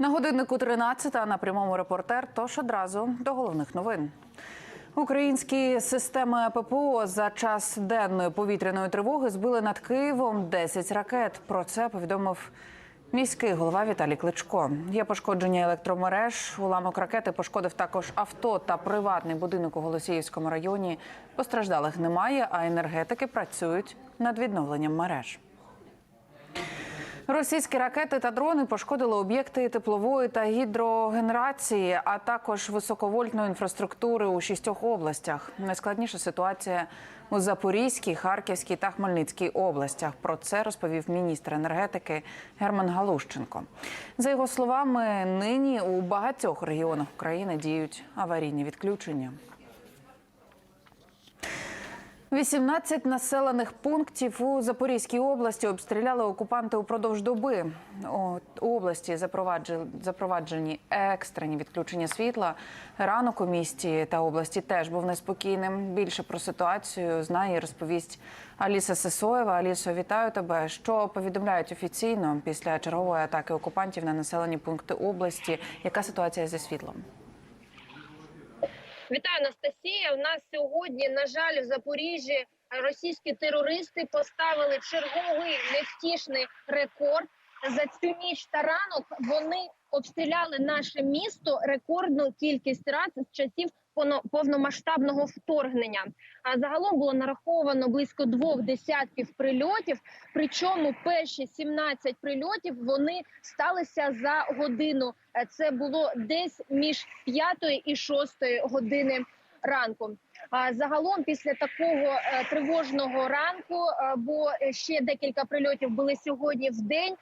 На годиннику 13 на прямому репортер. Тож одразу до головних новин. Українські системи ППО за час денної повітряної тривоги збили над Києвом 10 ракет. Про це повідомив міський голова Віталій Кличко. Є пошкодження електромереж. Уламок ракети пошкодив також авто та приватний будинок у Голосіївському районі. Постраждалих немає, а енергетики працюють над відновленням мереж. Російські ракети та дрони пошкодили об'єкти теплової та гідрогенерації, а також високовольтної інфраструктури у шістьох областях. Найскладніша ситуація у Запорізькій, Харківській та Хмельницькій областях. Про це розповів міністр енергетики Герман Галущенко. За його словами, нині у багатьох регіонах України діють аварійні відключення. 18 населених пунктів у Запорізькій області обстріляли окупанти упродовж доби. У області запроваджені, екстрені відключення світла. Ранок у місті та області теж був неспокійним. Більше про ситуацію знає і розповість Аліса Сесоєва. Алісо, вітаю тебе. Що повідомляють офіційно після чергової атаки окупантів на населені пункти області? Яка ситуація зі світлом? Вітаю, Анастасія. У нас сьогодні, на жаль, в Запоріжжі російські терористи поставили черговий невтішний рекорд. За цю ніч та ранок вони обстріляли наше місто рекордну кількість разів з часів повномасштабного вторгнення. А загалом було нараховано близько двох десятків прильотів. Причому перші 17 прильотів вони сталися за годину. Е, Це було десь між п'ятої і шостої години ранку. А загалом, після такого е, тривожного ранку, е, бо ще декілька прильотів були сьогодні в день.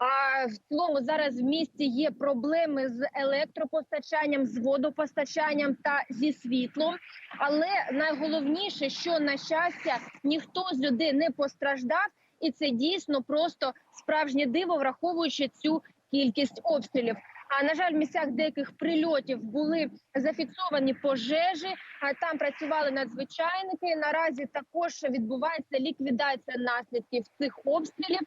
А в цілому зараз в місті є проблеми з електропостачанням, з водопостачанням та зі світлом. Але найголовніше, що на щастя ніхто з людей не постраждав, і це дійсно просто справжнє диво, враховуючи цю кількість обстрілів. А на жаль, в місцях деяких прильотів були зафіксовані пожежі. А там працювали надзвичайники. Наразі також відбувається ліквідація наслідків цих обстрілів.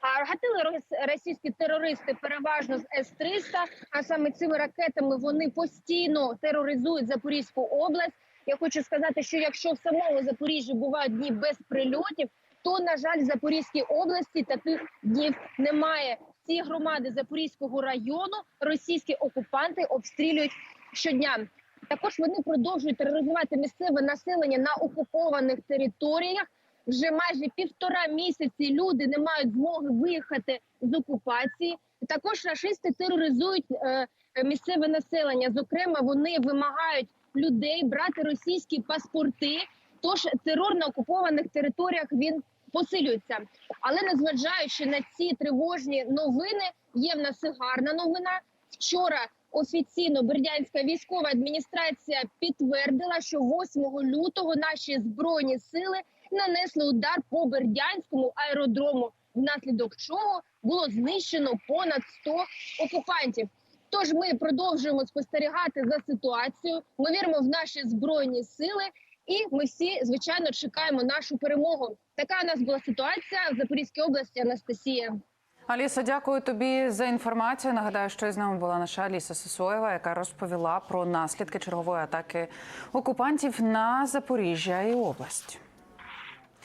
А гатили рос- російські терористи переважно з С-300, а саме цими ракетами вони постійно тероризують Запорізьку область. Я хочу сказати, що якщо в самому Запоріжжі бувають дні без прильотів, то на жаль, в Запорізькій області таких днів немає. Ці громади Запорізького району російські окупанти обстрілюють щодня. Також вони продовжують тероризувати місцеве населення на окупованих територіях. Вже майже півтора місяці люди не мають змоги виїхати з окупації. Також рашисти тероризують е, місцеве населення. Зокрема, вони вимагають людей брати російські паспорти. Тож терор на окупованих територіях він посилюється. Але незважаючи на ці тривожні новини, є в нас і гарна новина. Вчора офіційно Бердянська військова адміністрація підтвердила, що 8 лютого наші збройні сили нанесли удар по Бердянському аеродрому, внаслідок чого було знищено понад 100 окупантів. Тож ми продовжуємо спостерігати за ситуацією. Ми віримо в наші збройні сили, і ми всі звичайно чекаємо нашу перемогу. Така у нас була ситуація в Запорізькій області. Анастасія. Аліса, дякую тобі за інформацію. Нагадаю, що із нами була наша Аліса Сосоєва, яка розповіла про наслідки чергової атаки окупантів на Запоріжжя і область.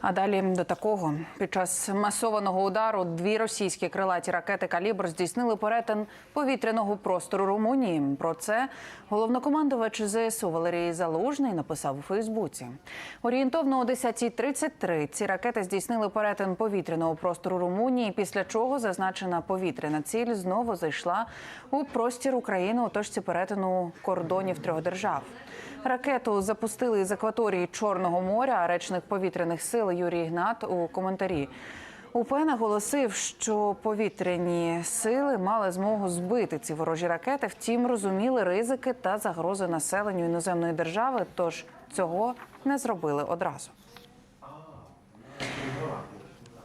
А далі до такого під час масованого удару дві російські крилаті ракети калібр здійснили перетин повітряного простору Румунії. Про це головнокомандувач ЗСУ Валерій Залужний написав у Фейсбуці. Орієнтовно о 10.33 ці ракети здійснили перетин повітряного простору Румунії. Після чого зазначена повітряна ціль знову зайшла у простір України у точці перетину кордонів трьох держав. Ракету запустили з акваторії Чорного моря. а Речник повітряних сил Юрій Ігнат у коментарі. УП наголосив, що повітряні сили мали змогу збити ці ворожі ракети. Втім, розуміли ризики та загрози населенню іноземної держави, тож цього не зробили одразу.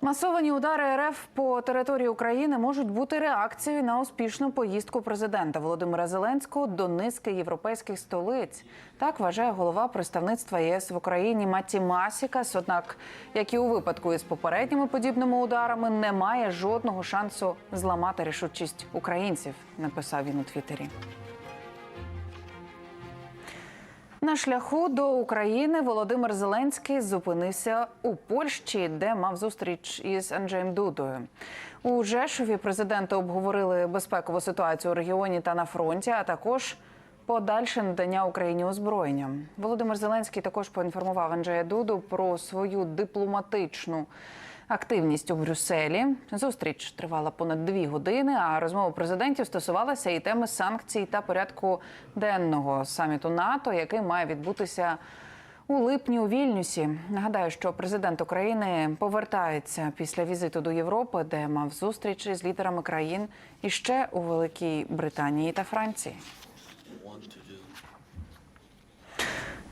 Масовані удари РФ по території України можуть бути реакцією на успішну поїздку президента Володимира Зеленського до низки європейських столиць. Так вважає голова представництва ЄС в Україні Маті Масікас. Однак, як і у випадку із попередніми подібними ударами, немає жодного шансу зламати рішучість українців. Написав він у Твіттері. На шляху до України Володимир Зеленський зупинився у Польщі, де мав зустріч із Анджеєм Дудою. У Жешові президенти обговорили безпекову ситуацію у регіоні та на фронті, а також подальше надання Україні озброєння. Володимир Зеленський також поінформував Анджея Дуду про свою дипломатичну активність у Брюсселі. Зустріч тривала понад дві години. А розмова президентів стосувалася і теми санкцій та порядку денного саміту НАТО, який має відбутися у липні у Вільнюсі. Нагадаю, що президент України повертається після візиту до Європи, де мав зустрічі з лідерами країн і ще у Великій Британії та Франції.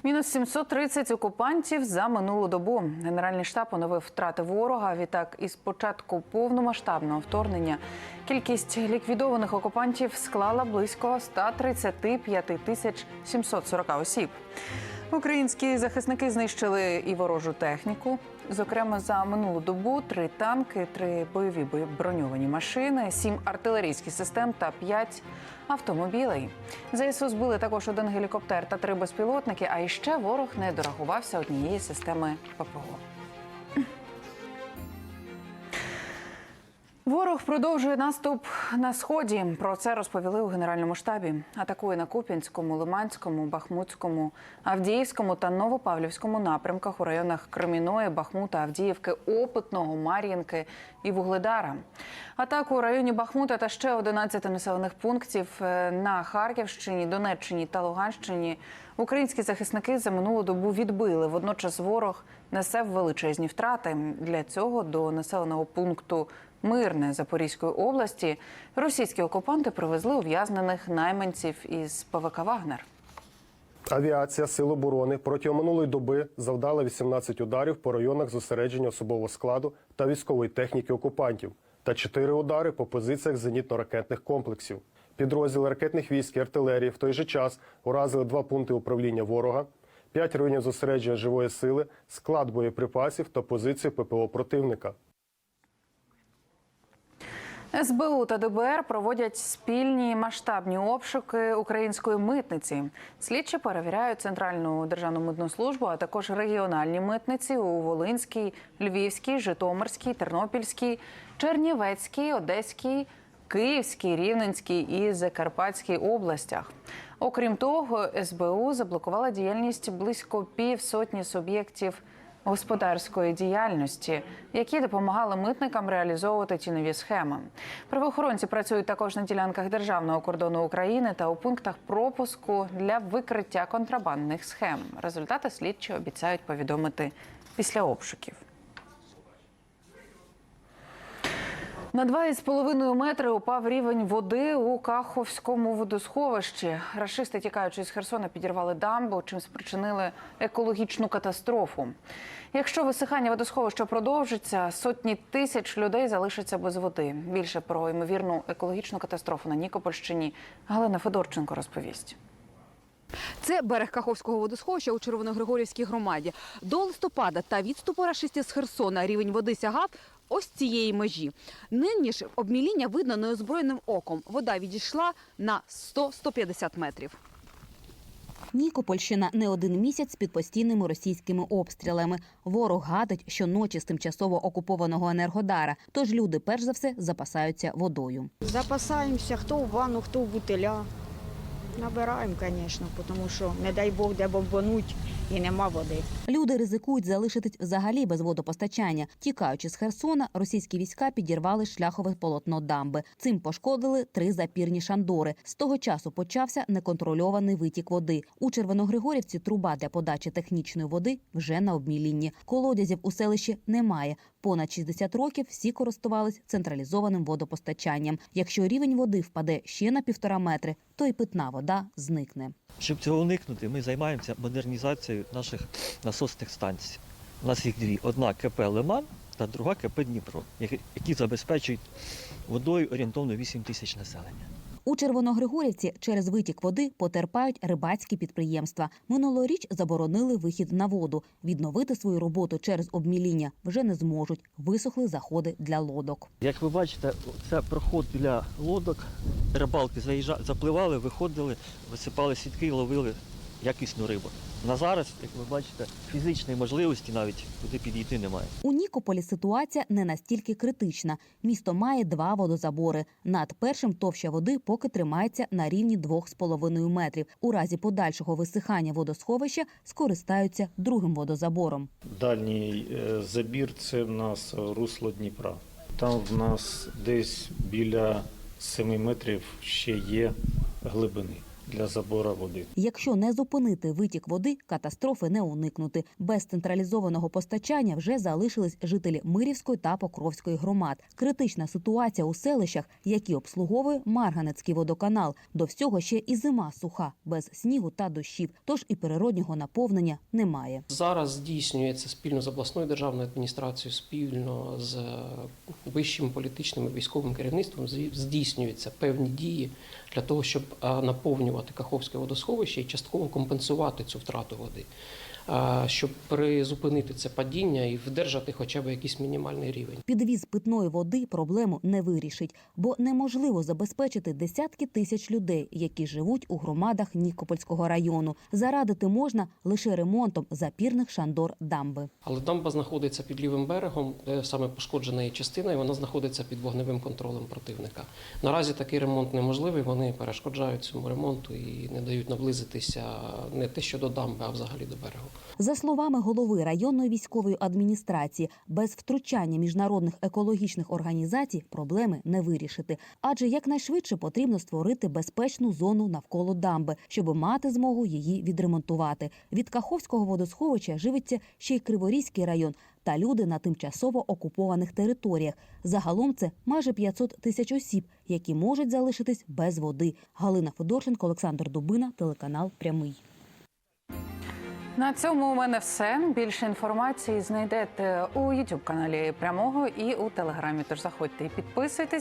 Мінус 730 окупантів за минулу добу. Генеральний штаб оновив втрати ворога. Відтак, із початку повномасштабного вторгнення кількість ліквідованих окупантів склала близько 135 тисяч 740 осіб. Українські захисники знищили і ворожу техніку. Зокрема, за минулу добу три танки, три бойові броньовані машини, сім артилерійських систем та п'ять автомобілей. ЗСУ збили також один гелікоптер та три безпілотники. А іще ворог не дорахувався однієї системи ППО. Ворог продовжує наступ на сході. Про це розповіли у генеральному штабі. Атакує на Куп'янському, Лиманському, Бахмутському, Авдіївському та Новопавлівському напрямках у районах Креміної, Бахмута, Авдіївки, Опитного, Мар'їнки і Вугледара. Атаку у районі Бахмута та ще 11 населених пунктів е, на Харківщині, Донеччині та Луганщині. Українські захисники за минулу добу відбили. Водночас ворог несе величезні втрати. Для цього до населеного пункту Мирне Запорізької області російські окупанти привезли ув'язнених найманців із ПВК Вагнер. Авіація Сил оборони протягом минулої доби завдала 18 ударів по районах зосередження особового складу та військової техніки окупантів та 4 удари по позиціях зенітно-ракетних комплексів. Підрозділи ракетних військ і артилерії в той же час уразили два пункти управління ворога, 5 районів зосередження живої сили, склад боєприпасів та позицію ППО противника. СБУ та ДБР проводять спільні масштабні обшуки української митниці. Слідчі перевіряють центральну державну митну службу, а також регіональні митниці у Волинській, Львівській, Житомирській, Тернопільській, Чернівецькій, Одеській, Київській, Рівненській і Закарпатській областях. Окрім того, СБУ заблокувала діяльність близько півсотні суб'єктів господарської діяльності, які допомагали митникам реалізовувати тінові схеми. Правоохоронці працюють також на ділянках державного кордону України та у пунктах пропуску для викриття контрабандних схем. Результати слідчі обіцяють повідомити після обшуків. На 2,5 метри упав рівень води у Каховському водосховищі. Рашисти, тікаючи з Херсона, підірвали дамбу, чим спричинили екологічну катастрофу. Якщо висихання водосховища продовжиться, сотні тисяч людей залишаться без води. Більше про ймовірну екологічну катастрофу на Нікопольщині Галина Федорченко розповість. Це берег Каховського водосховища у Червоногригорівській громаді. До листопада та відступу рашистів з Херсона рівень води сягав ось цієї межі. Нині ж обміління видно неозброєним оком. Вода відійшла на 100-150 метрів. Нікопольщина не один місяць під постійними російськими обстрілами. Ворог гадить щоночі з тимчасово окупованого енергодара. Тож люди перш за все запасаються водою. Запасаємося, хто в ванну, хто в бутиля. Набираємо, звісно, тому що, не дай Бог, де бомбануть і нема води. Люди ризикують залишитись взагалі без водопостачання. Тікаючи з Херсона, російські війська підірвали шляхове полотно дамби. Цим пошкодили три запірні шандори. З того часу почався неконтрольований витік води. У Червоногригорівці труба для подачі технічної води вже на обмілінні. Колодязів у селищі немає. Понад 60 років всі користувались централізованим водопостачанням. Якщо рівень води впаде ще на півтора метри, то й питна вода зникне. Щоб цього уникнути, ми займаємося модернізацією наших насосних станцій. У нас їх дві: одна КП Лиман та друга КП Дніпро, які- забезпечують водою орієнтовно 8 тисяч населення. У Червоногригорівці через витік води потерпають рибацькі підприємства. Минулоріч заборонили вихід на воду. Відновити свою роботу через обміління вже не зможуть. Висохли заходи для лодок. Як ви бачите, це проход для лодок. Рибалки заїжджа... запливали, виходили, висипали сітки і ловили якісну рибу. На зараз, як ви бачите, фізичної можливості навіть туди підійти немає. У Нікополі ситуація не настільки критична. Місто має два водозабори. Над першим товща води поки тримається на рівні 2,5 метрів. У разі подальшого висихання водосховища скористаються другим водозабором. Дальній е, забір це в нас русло Дніпра. Там в нас десь біля 7 метрів ще є глибини для забору води. Якщо не зупинити витік води, катастрофи не уникнути. Без централізованого постачання вже залишились жителі Мирівської та Покровської громад. Критична ситуація у селищах, які обслуговує Марганецький водоканал. До всього ще і зима суха, без снігу та дощів, тож і природнього наповнення немає. Зараз здійснюється спільно з обласною державною адміністрацією, спільно з вищим політичним і військовим керівництвом здійснюються певні дії для того, щоб е, наповнювати Каховське водосховище і частково компенсувати цю втрату води, щоб призупинити це падіння і вдержати хоча б якийсь мінімальний рівень. Підвіз питної води проблему не вирішить, бо неможливо забезпечити десятки тисяч людей, які живуть у громадах Нікопольського району. Зарадити можна лише ремонтом запірних шандор дамби. Але дамба знаходиться під лівим берегом, де саме пошкоджена її частина, і вона знаходиться під вогневим контролем противника. Наразі такий ремонт неможливий. Вони перешкоджають цьому ремонту і не дають наблизитися не те, що до дамби, а взагалі до берегу. За словами голови районної військової адміністрації, без втручання міжнародних екологічних організацій проблеми не вирішити, адже якнайшвидше потрібно створити безпечну зону навколо дамби, щоб мати змогу її відремонтувати. Від Каховського водосховища живиться ще й Криворізький район та люди на тимчасово окупованих територіях. Загалом це майже 500 тисяч осіб, які можуть залишитись без води. Галина Федорченко, Олександр Дубина, телеканал Прямий. На цьому у мене все. Більше інформації знайдете у youtube каналі прямого і у телеграмі. Тож заходьте і підписуйтесь.